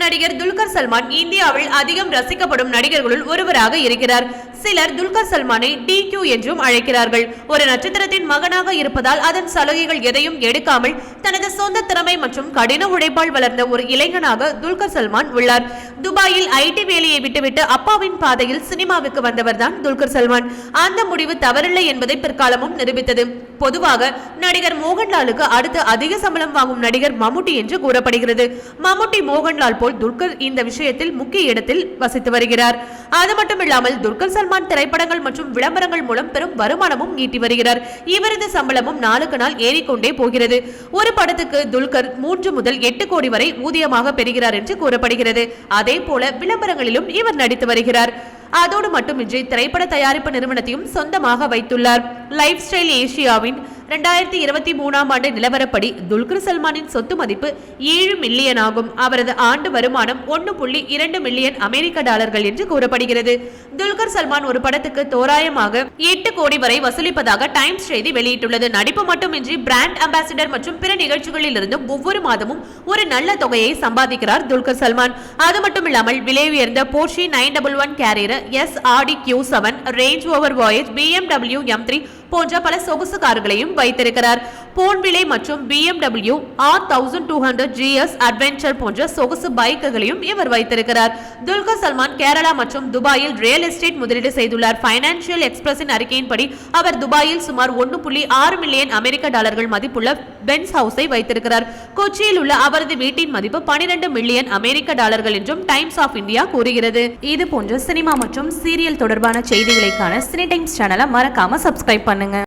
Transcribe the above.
நடிகர் துல்கர் சல்மான் இந்தியாவில் அதிகம் ரசிக்கப்படும் நடிகர்களுள் ஒருவராக இருக்கிறார். சிலர் துல்கர் சல்மானை டி கியூ என்றும் அழைக்கிறார்கள். ஒரு நட்சத்திரத்தின் மகனாக இருப்பதால் அதன் சலுகைகள் எதையும் எடுக்காமல் தனது சொந்த திறமை மற்றும் கடின உழைப்பால் வளர்ந்த ஒரு இளைஞனாக துல்கர் சல்மான் உள்ளார். துபாயில் ஐடி வேலையை விட்டுவிட்டு அப்பாவின் பாதையில் சினிமாவுக்கு வந்தவர்தான் துல்கர் சல்மான். அந்த முடிவு தவறில்லை என்பதை பிற்காலமும் நிரூபித்தது. பொதுவாக நடிகர் மோகன்லாலுக்கு அடுத்து அதிக சம்பளம் வாங்கும் நடிகர் மம்முட்டி என்று கூறப்படுகிறது. மம்முட்டி மோகன்லால் போல் துல்கர் இந்த விஷயத்தில் முக்கிய இடத்தில் வசித்து வருகிறார். அது மட்டுமில்லாமல் துல்கர் சல்மான் திரைப்படங்கள் மற்றும் விளம்பரங்கள் மூலம் பெரும் வருமானமும் ஈட்டி வருகிறார். இவரது சம்பளமும் நாளுக்கு நாள் ஏறிக்கொண்டே போகிறது. ஒரு படத்துக்கு துல்கர் மூன்று முதல் எட்டு கோடி வரை ஊதியமாக பெறுகிறார் என்று கூறப்படுகிறது. அதே போல விளம்பரங்களிலும் இவர் நடித்து வருகிறார். அதோடு மட்டுமின்றி திரைப்பட தயாரிப்பு நிறுவனத்தையும் சொந்தமாக வைத்துள்ளார். லைஃப் ஸ்டைல் ஏசியாவின் ரெண்டாயிரத்தி இருபத்தி மூணாம் ஆண்டு நிலவரப்படி துல்கர் சல்மானின் சொத்து மதிப்பு ஏழு மில்லியன் ஆகும். அவரது ஆண்டு வருமானம் ஒன்று புள்ளி இரண்டு மில்லியன் அமெரிக்க டாலர்கள் என்று கூறப்படுகிறது. துல்கர் சல்மான் ஒரு படத்துக்கு தோராயமாக எட்டு கோடி வரை வசூலிப்பதாக டைம்ஸ் செய்தி வெளியிட்டுள்ளது. நடிப்பு மட்டுமின்றி பிராண்ட் அம்பாசிடர் மற்றும் பிற நிகழ்ச்சிகளில் இருந்தும் ஒவ்வொரு மாதமும் ஒரு நல்ல தொகையை சம்பாதிக்கிறார் துல்கர் சல்மான். அது மட்டுமில்லாமல் விலை உயர்ந்த Porsche nine double one Carrera S Audi Q seven Range Rover Vogue BMW M three போன்ற பல சொகுசு கார்களையும் வைத்திருக்கிறார். போன்விலை மற்றும் BMW R thousand two hundred GS adventure போன்ற சொகுசு பைக்குகளையும் இவர் வைத்திருக்கிறார். துல்கர் சல்மான் கேரளா மற்றும் துபாயில் ரியல் எஸ்டேட் முதலீடு செய்துள்ளார். பைனான்சியல் எக்ஸ்பிரஸின் அறிக்கையின்படி அவர் துபாயில் சுமார் ஒன்று புள்ளி ஆறு மில்லியன் அமெரிக்க டாலர்கள் மதிப்புள்ள பென்ஸ் ஹவுஸை வைத்திருக்கிறார். கொச்சியில் உள்ள அவரது வீட்டின் மதிப்பு பனிரெண்டு மில்லியன் அமெரிக்க டாலர்கள் என்றும் டைம்ஸ் ஆஃப் இந்தியா கூறுகிறது. இது போன்ற சினிமா மற்றும் சீரியல் தொடர்பான செய்திகளைக்கான சினி டைம்ஸ் சேனலை மறக்காம சப்ஸ்கிரைப் பண்ணுங்க.